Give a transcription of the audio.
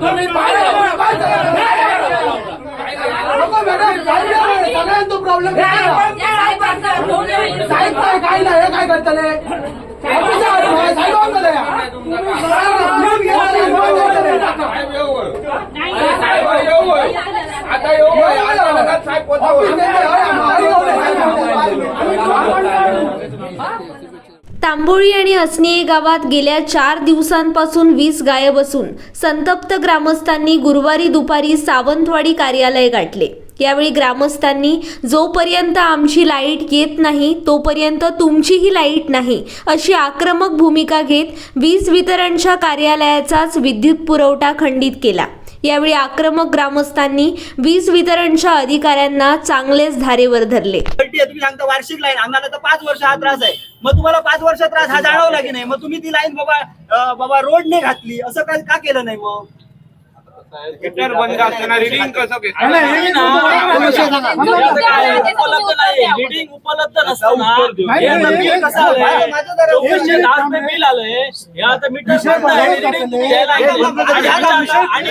तुम्ही सगळ्यांचा प्रॉब्लेम साहेब काय काय नाही हे काय करतले साहेब. आता तांबोळी आणि हसनी गावात गेल्या चार दिवसांपासून वीज गायब असून संतप्त ग्रामस्थांनी गुरुवारी दुपारी सावंतवाडी कार्यालय गाठले. यावेळी ग्रामस्थांनी जोपर्यंत आमची लाइट येत नाही तोपर्यंत तुमचीही लाइट नाही अशी आक्रमक भूमिका घेत वीज वितरणच्या कार्यालयाचाच विद्युत पुरवठा खंडित केला. यावेळी आक्रमक ग्रामस्थांनी वीज वितरणच्या अधिकाऱ्यांना चांगलेच धारेवर धरले. आहे, तुम्ही सांगता वार्षिक लाईन आम्हाला तर पाच वर्ष हा त्रास आहे. मग तुम्हाला पाच वर्ष त्रास हा जाणवला की नाही? मग तुम्ही ती लाईन बाबा बाबा रोडने घातली. असं काय का केलं नाही मग? मीटर बंद असताना रिडिंग कसं उपलब्ध नाही. नसताना हे बिल आलंय? हे आता मीटर बंद आहे. reading तुम्ही घ्यायला. आणि आणि आणि